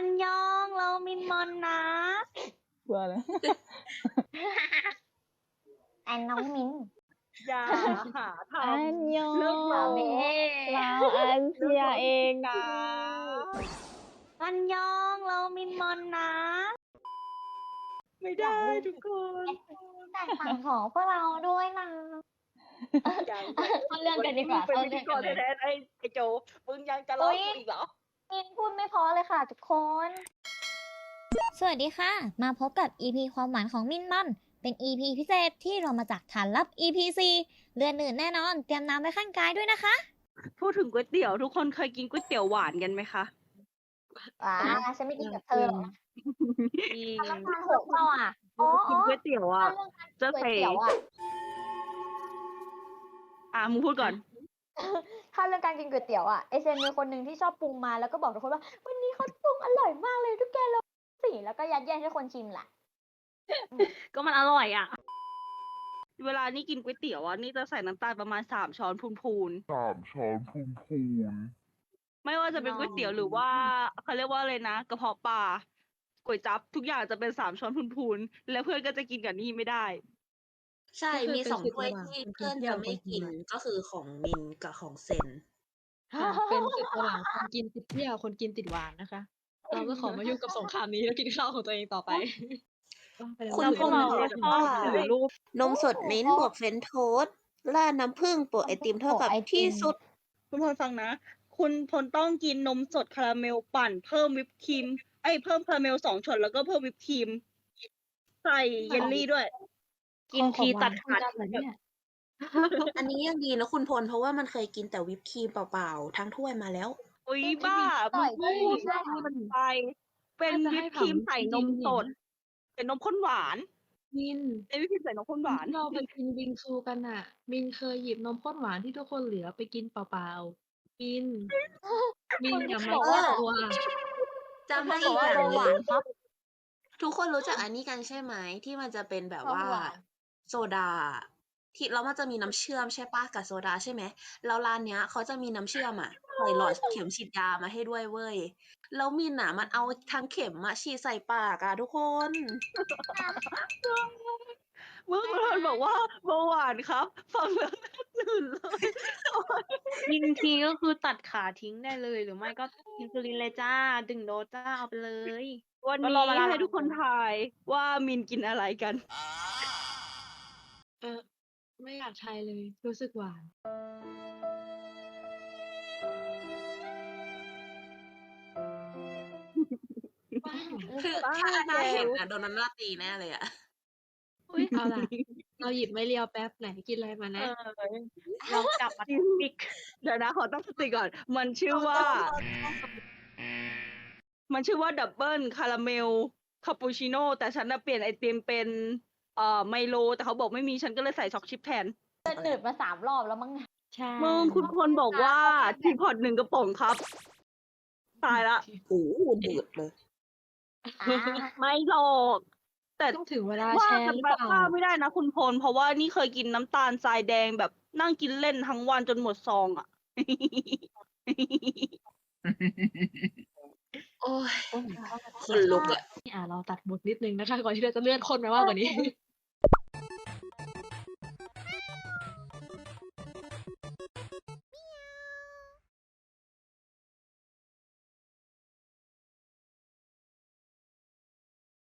อันยองเรามินมอนนะเบื่อแล้วแอนน้องมินอย่าหาทอันยองเลิกเราโอ้เมเราอันเชียเองนะ อันยองเรามินมอนนะำไม่ได้ทุกคนแต่ฝั่งของพวกเราด้วยนะยังเข้าเรื่องกันดีกว่า เป็นเข้าพิเรื่ธีองกกัรนเลยแทนไอ้ไอ้โจมึงยังจะร้องกูอีกเหรอ มินพูดไม่พอเลยค่ะทุกคน สวัสดีค่ะ มาพบกับ EP ความหวานของมินมอนเป็น EP พิเศษที่เรามาจากฐานลับ EP 4เรือนหนื่นแน่นอน เตรียมน้ำไว้ข้างกายด้วยนะคะ พูดถึงก๋วยเตี๋ยวทุกคนเคยกินก๋วยเตี๋ยวหวานกันไหมคะว้าฉันไม่กินกับเธอหรอกนะจริงน้ำตาลหกเปล่าอะอ๋อกินก๋วยเตี๋ยวอ๋ออะ เรื่องการจะกินก๋วยใส่เตี๋ยวอะ อะมึงพูดก่อน ถ้าเรื่องการกินก๋วยเตี๋ยวอะไอเซนมีคนหนึ่งที่ชอบปรุงมาแล้วก็บอกทุกคนว่า วันนี้เขาปรุงอร่อยมากเลยทุกแกลองสิแล้วก็ยัดเยียดให้คนชิมแหละก็มันอร่อยอะ เวลานี่กินก๋วยเตี๋ยวอะนี่จะใส่น้ำตาลประมาณสามช้อนพูนสามช้อนพูนพูนๆไม่ว่าจะเป็นก๋วยเตี๋ยวหรือว่าเขาเรียกว่าอะไรนะกระเพาะปลาก๋วยจั๊บทุกอย่างจะเป็นสามช้อนพูนๆแล้วเพื่อนก็จะกินกับนี่ไม่ได้ ใช่ก็คือมีเป็นสองสิทธิ์ถ้วยระหว่างที่คนกินเพื่อนเปรี้ยจะวไม่กับคนกิกินนหวานก็คือของมินกับของเซนค่ะเป็นศึกระหว่างคนกินติดเปรี้ยวคนกินติดหวานนะคะ เราก็ขอมายุ่งกับสงครามนี้แล้วกินข้าวของตัวเองต่อไป คุณแล้วพวกเราคุณเนี่ยชอบถือรูปนมสดมิ้นท์บวกเฟรนช์โทสต์ราดน้ำผึ้งโปะไอติมเท่ากับโปะไอติมที่สุด คุณพลฟังนะ คุณพลต้องกินนมสดคาราเมลปั่นเพิ่มวิปครีมไอ้ยเพิ่มคาราเมลสองช็อตแล้วก็เพิ่มวิปครีมใส่เยลลี่ด้วย กินทีตัดขาดอันนี้ยังดีนะคุณพล เพราะว่ามันเคยกินแต่วิปครีมเปล่าๆทั้งถ้วยมาแล้ว อุ้ยบ้าอร่มึอยงพูดใช่ว่ามันไป เป็นถ้าจะวิให้ปครีมถามใส่จนริงมๆสดเนี่ยเป็นนมข้นหวานมินไอ้วิปครีมใส่นมข้นหวานเราไปกินบิงซูกันอะมินเคยหยิบนมข้นหวานที่ทุกคนเหลือไปกินเปล่าๆมินมินอย่ามาบอกแก้ว่าตัวจำได้บอีอกกว่าอย่างเบาหหวานึ่นงครับทุกคนรู้จักอันนี้กันใช่ไหมที่มันจะเป็นแบบของว่าหวาน โซดาที่แล้วมันจะมีน้ำเชื่อมใช่ปะกับโซดาใช่ไหมแล้วร้านเนี้ยเขาจะมีน้ำเชื่อมอะใส่หลอดเข็มฉีดยามาให้ด้วยเว้ยแล้วมินอะ มันเอาทางเข็มมาฉีดใส่ปากอะทุกคนเมื่อคุณพลบอกว่าเบาหวานครับ ฟังแล้วตื่นเลยยิงทีก็คือตัดขาทิ้งได้เลย หรือไม่ก็อินซูลินเลยจ้า ดึงโดสจ้าเอาไปเลย วันก็นี้รอเวลาให้ทุกคนทายว่ามินกินอะไรกัน เออ ไม่อยากทายเลย รู้สึกหวานคือบ้าถ้าอาณาแกเห็นอะโดนนั้นราตีแน่เลยอะ อุ้ยเอาล่ะ เราหยิบไม่เรียวแป๊บไหนกินอะไรมาเอนะ อเรากลับมาท็อปิกเดี๋ยวนะขอตั้งสติก่อน มันชื่อว่า มันชื่อว่าดับเบิลคาราเมลคาปูชิโน่แต่ฉันน่ะเปลี่ยนไอติมเป็น เอ่อไมโล แต่เขาบอกไม่มีฉันก็เลยใส่ช็อกชิปแทนเดินหนืดมาสามรอบแล้วมั้งใช่มึงคุณพลบอกว่าทีพอตหนึ่งกระป๋องครับ ตายละ โอ้โหเดือดเลย อ่าไม่หรอก แต่ต้องถึงเวลาว่าแชร์กันหรือไปเปล่าว่าไม่ได้นะคุณพล เพราะว่านี่เคยกินน้ำตาลทรายแดงแบบนั่งกินเล่นทั้งวันจนหมดซองอะ โอ้ยคนลุกอะอ่าเราตัดบทนิดนึงนะคะ ก่อนที่เราจะเลื่อนคนไปมากกว่านี้